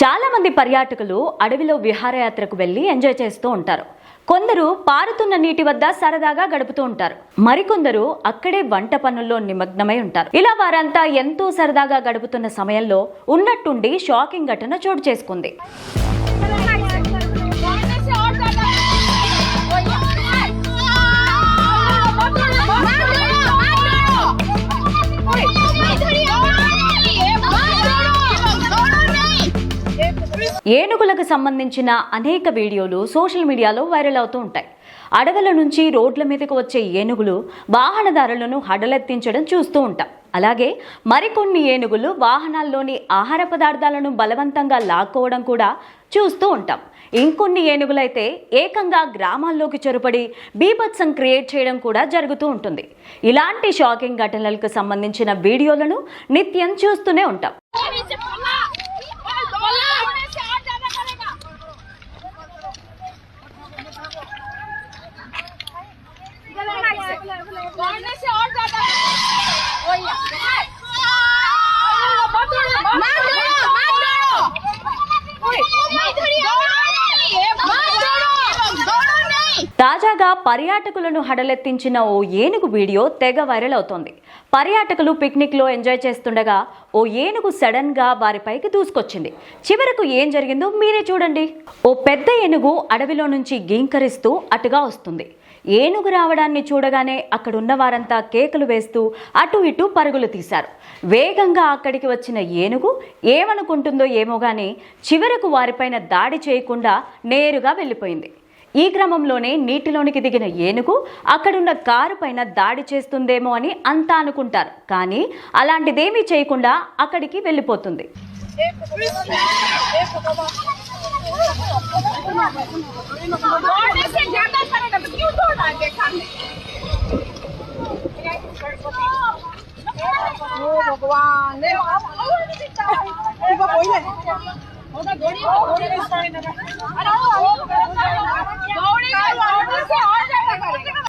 చాలా మంది పర్యాటకులు అడవిలో విహారయాత్రకు వెళ్ళి ఎంజాయ్ చేస్తూ ఉంటారు. కొందరు పారుతున్న నీటి వద్ద సరదాగా గడుపుతూ ఉంటారు. మరికొందరు అక్కడే వంట పనుల్లో నిమగ్నమై ఉంటారు. ఇలా వారంతా ఎంతో సరదాగా గడుపుతున్న సమయంలో ఉన్నట్టుండి షాకింగ్ ఘటన చోటు చేసుకుంది. ఏనుగులకు సంబంధించిన అనేక వీడియోలు సోషల్ మీడియాలో వైరల్ అవుతూ ఉంటాయి. అడవుల నుంచి రోడ్ల మీదకు వచ్చే ఏనుగులు వాహనదారులను హడలెత్తించడం చూస్తూ ఉంటాం. అలాగే మరికొన్ని ఏనుగులు వాహనాల్లోని ఆహార పదార్థాలను బలవంతంగా లాక్కోవడం కూడా చూస్తూ ఉంటాం. ఇంకొన్ని ఏనుగులైతే ఏకంగా గ్రామాల్లోకి చొరబడి బీభత్సం క్రియేట్ చేయడం కూడా జరుగుతూ ఉంటుంది. ఇలాంటి షాకింగ్ ఘటనలకు సంబంధించిన వీడియోలను నిత్యం చూస్తూనే ఉంటాం. తాజాగా పర్యాటకులను హడలెత్తించిన ఓ ఏనుగు వీడియో తెగ వైరల్ అవుతోంది. పర్యాటకులు పిక్నిక్లో ఎంజాయ్ చేస్తుండగా ఓ ఏనుగు సడన్గా వారిపైకి దూసుకొచ్చింది. చివరకు ఏం జరిగిందో మీరే చూడండి. ఓ పెద్ద ఏనుగు అడవిలో నుంచి గీంకరిస్తూ అటుగా వస్తుంది. ఏనుగు రావడాన్ని చూడగానే అక్కడున్న వారంతా కేకలు వేస్తూ అటు ఇటు పరుగులు తీశారు వేగంగా అక్కడికి వచ్చిన ఏనుగు ఏమనుకుంటుందో ఏమో గాని చివరకు వారిపైన దాడి చేయకుండా నేరుగా వెళ్ళిపోయింది ఈ క్రమంలోనే నీటిలోనికి దిగిన ఏనుగు అక్కడున్న కారు పైన దాడి చేస్తుందేమో అని అంతా అనుకుంటారు కానీ అలాంటిదేమీ చేయకుండా అక్కడికి వెళ్ళిపోతుంది क्यों दौड़ रहा है सामने ओ भगवान ले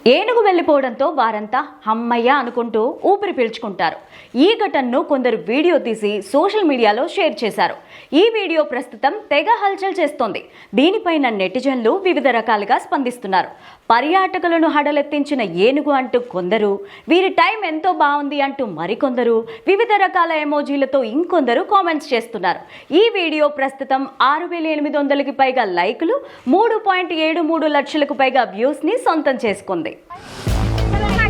ఏనుగు వెళ్ళిపోవడంతో వారంతా హమ్మయ్య అనుకుంటూ ఊపిరి పీల్చుకుంటారు. ఈ ఘటనను కొందరు వీడియో తీసి సోషల్ మీడియాలో షేర్ చేశారు. ఈ వీడియో ప్రస్తుతం తెగ హల్చల్ చేస్తోంది. దీనిపైన నెటిజన్లు వివిధ రకాలుగా స్పందిస్తున్నారు. పర్యాటకులను హడలెత్తించిన ఏనుగు అంటూ కొందరు వీరి టైం ఎంతో బాగుంది అంటూ మరికొందరు వివిధ రకాల ఎమోజీలతో ఇంకొందరు కామెంట్స్ చేస్తున్నారు. ఈ వీడియో ప్రస్తుతం ఆరు వేల ఎనిమిది వందలకి పైగా లైకులు మూడు పాయింట్ ఏడు మూడు లక్షలకు పైగా వ్యూస్ని సొంతం చేసుకుంది. நன்றி